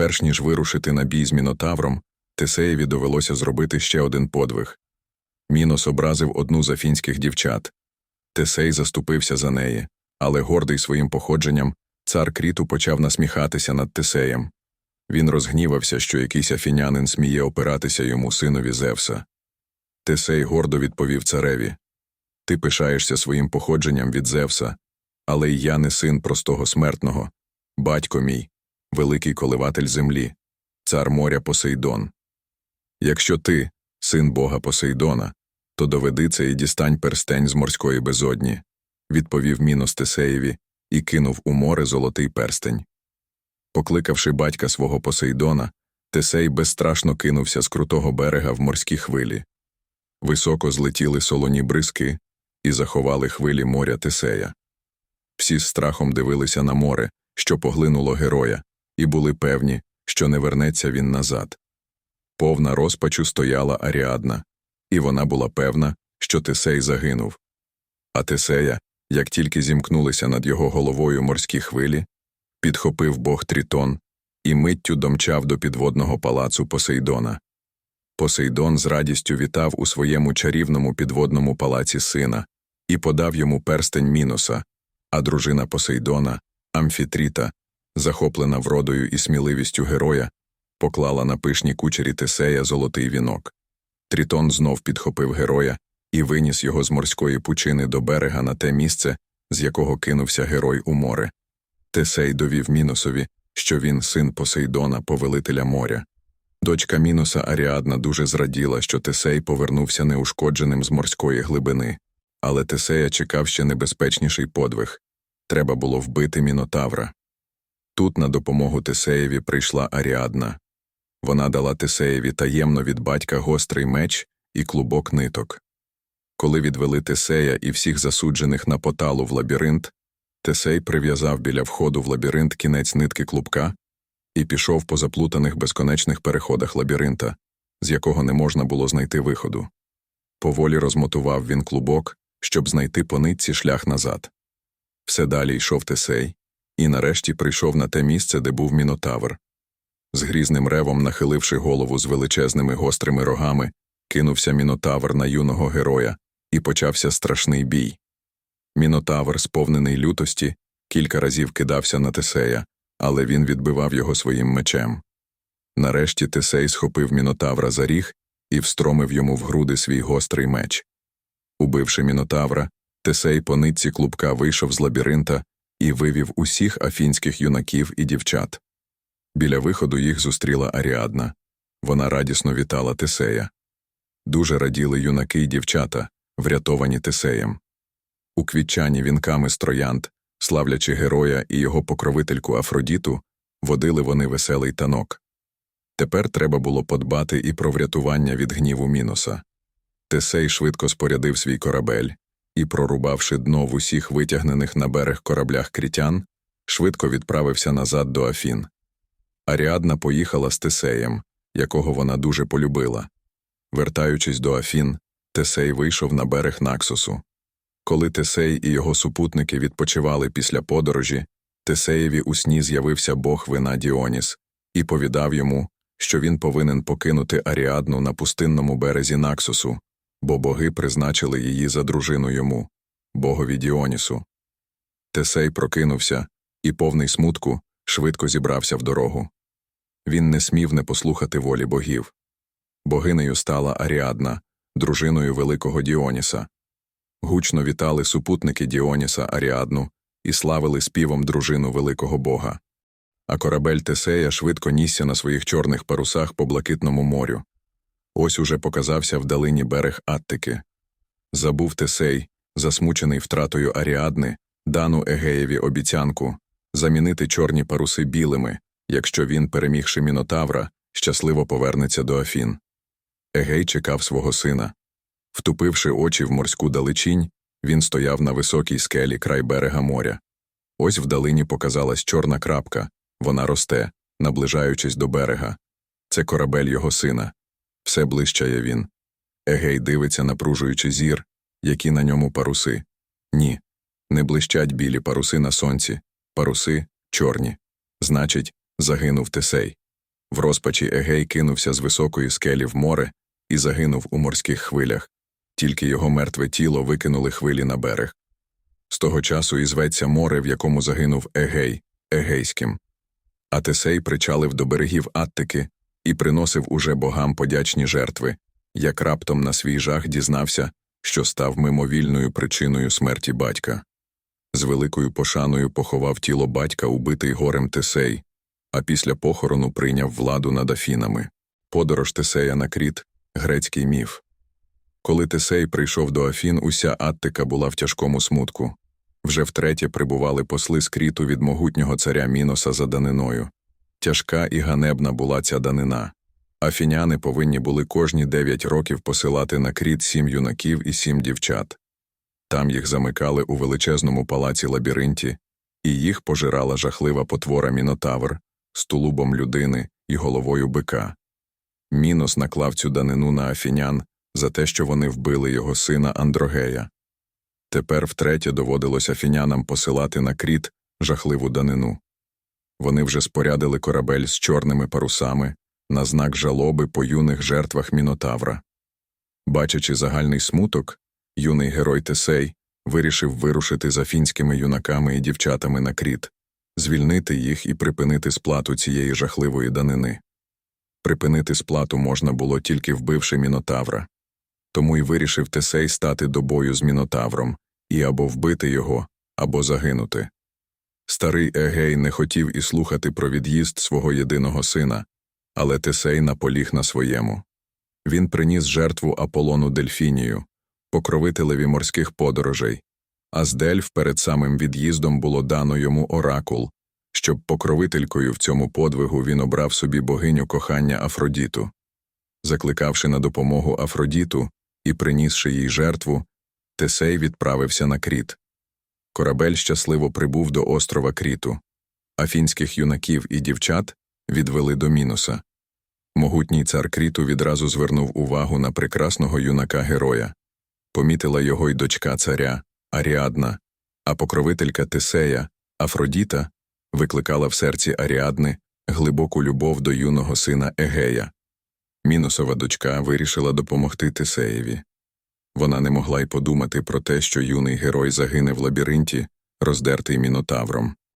Перш ніж вирушити на бій з Мінотавром, Тесеєві довелося зробити ще один подвиг. Мінос образив одну з афінських дівчат. Тесей заступився за неї, але гордий своїм походженням, цар Кріту почав насміхатися над Тесеєм. Він розгнівався, що якийсь афінянин сміє опиратися йому синові Зевса. Тесей гордо відповів цареві Ти пишаєшся своїм походженням від Зевса, але й я не син простого смертного, батько мій, великий коливатель землі, цар моря Посейдон. Якщо ти, син бога Посейдона, то доведи це і дістань перстень з морської безодні, відповів Мінос Тесеєві і кинув у море золотий перстень. Покликавши батька свого Посейдона, Тесей безстрашно кинувся з крутого берега в морські хвилі. Високо злетіли солоні бризки і заховали хвилі моря Тесея. Всі з страхом дивилися на море, що поглинуло героя, і були певні, що не вернеться він назад. Повна розпачу стояла Аріадна, і вона була певна, що Тесей загинув. А Тесея, як тільки зімкнулися над його головою морські хвилі, підхопив бог Трітон і миттю домчав до підводного палацу Посейдона. Посейдон з радістю вітав у своєму чарівному підводному палаці сина і подав йому перстень Міноса, а дружина Посейдона, Амфітріта, захоплена вродою і сміливістю героя, поклала на пишні кучері Тесея золотий вінок. Трітон знов підхопив героя і виніс його з морської пучини до берега на те місце, з якого кинувся герой у море. Тесей довів Міносові, що він син Посейдона, повелителя моря. Дочка Міноса Аріадна дуже зраділа, що Тесей повернувся неушкодженим з морської глибини, але Тесея чекав ще небезпечніший подвиг треба було вбити Мінотавра. Тут на допомогу Тесеєві прийшла Аріадна. Вона дала Тесеєві таємно від батька гострий меч і клубок ниток. Коли відвели Тесея і всіх засуджених на поталу в лабіринт, Тесей прив'язав біля входу в лабіринт кінець нитки клубка і пішов по заплутаних безконечних переходах лабіринта, з якого не можна було знайти виходу. Поволі розмотував він клубок, щоб знайти по нитці шлях назад. Все далі йшов Тесей, і нарешті прийшов на те місце, де був мінотавр. З грізним ревом, нахиливши голову з величезними гострими рогами, кинувся мінотавр на юного героя, і почався страшний бій. Мінотавр, сповнений лютості, кілька разів кидався на Тесея, але він відбивав його своїм мечем. Нарешті Тесей схопив мінотавра за ріг і встромив йому в груди свій гострий меч. Убивши мінотавра, Тесей по нитці клубка вийшов з лабіринта і вивів усіх афінських юнаків і дівчат. Біля виходу їх зустріла Аріадна. Вона радісно вітала Тесея. Дуже раділи юнаки й дівчата, врятовані Тесеєм. У квітчані вінками з славлячи героя і його покровительку Афродіту, водили вони веселий танок. Тепер треба було подбати і про врятування від гніву Міноса. Тесей швидко спорядив свій корабель і, прорубавши дно в усіх витягнених на берег кораблях крітян, швидко відправився назад до Афін. Аріадна поїхала з Тесеєм, якого вона дуже полюбила. Вертаючись до Афін, Тесей вийшов на берег Наксосу. Коли Тесей і його супутники відпочивали після подорожі, Тесеєві у сні з'явився бог вина Діоніс і повідав йому, що він повинен покинути Аріадну на пустинному березі Наксосу, бо боги призначили її за дружину йому, богові Діонісу. Тесей прокинувся і, повний смутку, швидко зібрався в дорогу. Він не смів не послухати волі богів. Богинею стала Аріадна, дружиною великого Діоніса. Гучно вітали супутники Діоніса Аріадну і славили співом дружину великого бога. А корабель Тесея швидко нісся на своїх чорних парусах по блакитному морю. Ось уже показався вдалині берег Аттики. Забув Тесей, засмучений втратою Аріадни, дану Егеєві обіцянку замінити чорні паруси білими, якщо він, перемігши Мінотавра, щасливо повернеться до Афін. Егей чекав свого сина. Втупивши очі в морську далечінь, він стояв на високій скелі край берега моря. Ось вдалині показалась чорна крапка, вона росте, наближаючись до берега. Це корабель його сина. Все блищає він. Егей дивиться, напружуючи зір, які на ньому паруси. Ні, не блищать білі паруси на сонці, паруси чорні. Значить, загинув Тесей. В розпачі Егей кинувся з високої скелі в море і загинув у морських хвилях, тільки його мертве тіло викинули хвилі на берег. З того часу і зветься море, в якому загинув Егей, Егейським. А Тесей причалив до берегів Аттики і приносив уже богам подячні жертви, як раптом на свій жах дізнався, що став мимовільною причиною смерті батька. З великою пошаною поховав тіло батька, убитий горем Тесей, а після похорону прийняв владу над Афінами. Подорож Тесея на Кріт – грецький міф. Коли Тесей прийшов до Афін, уся Аттика була в тяжкому смутку. Вже втретє прибували посли з Кріту від могутнього царя Міноса за даниною. Тяжка і ганебна була ця данина. Афіняни повинні були кожні дев'ять років посилати на Кріт сім юнаків і сім дівчат. Там їх замикали у величезному палаці лабіринті, і їх пожирала жахлива потвора Мінотавр з тулубом людини і головою бика. Мінос наклав цю данину на афінян за те, що вони вбили його сина Андрогея. Тепер втретє доводилось афінянам посилати на кріт жахливу данину. Вони вже спорядили корабель з чорними парусами на знак жалоби по юних жертвах Мінотавра. Бачачи загальний смуток, юний герой Тесей вирішив вирушити з афінськими юнаками і дівчатами на кріт, звільнити їх і припинити сплату цієї жахливої данини. Припинити сплату можна було тільки вбивши Мінотавра. Тому й вирішив Тесей стати до бою з Мінотавром і або вбити його, або загинути. Старий Егей не хотів і слухати про від'їзд свого єдиного сина, але Тесей наполіг на своєму. Він приніс жертву Аполону Дельфінію, покровителеві морських подорожей, а з Дельф перед самим від'їздом було дано йому оракул, щоб покровителькою в цьому подвигу він обрав собі богиню кохання Афродіту. Закликавши на допомогу Афродіту і принісши їй жертву, Тесей відправився на Кріт. Корабель щасливо прибув до острова Кріту. Афінських юнаків і дівчат відвели до Мінуса. Могутній цар Кріту відразу звернув увагу на прекрасного юнака героя. Помітила його й дочка царя Аріадна, а покровителька Тесея, Афродіта, викликала в серці Аріадни глибоку любов до юного сина Егея. Мінусова дочка вирішила допомогти Тесеєві. Вона не могла й подумати про те, що юний герой загине в лабіринті, роздертий мінотавром.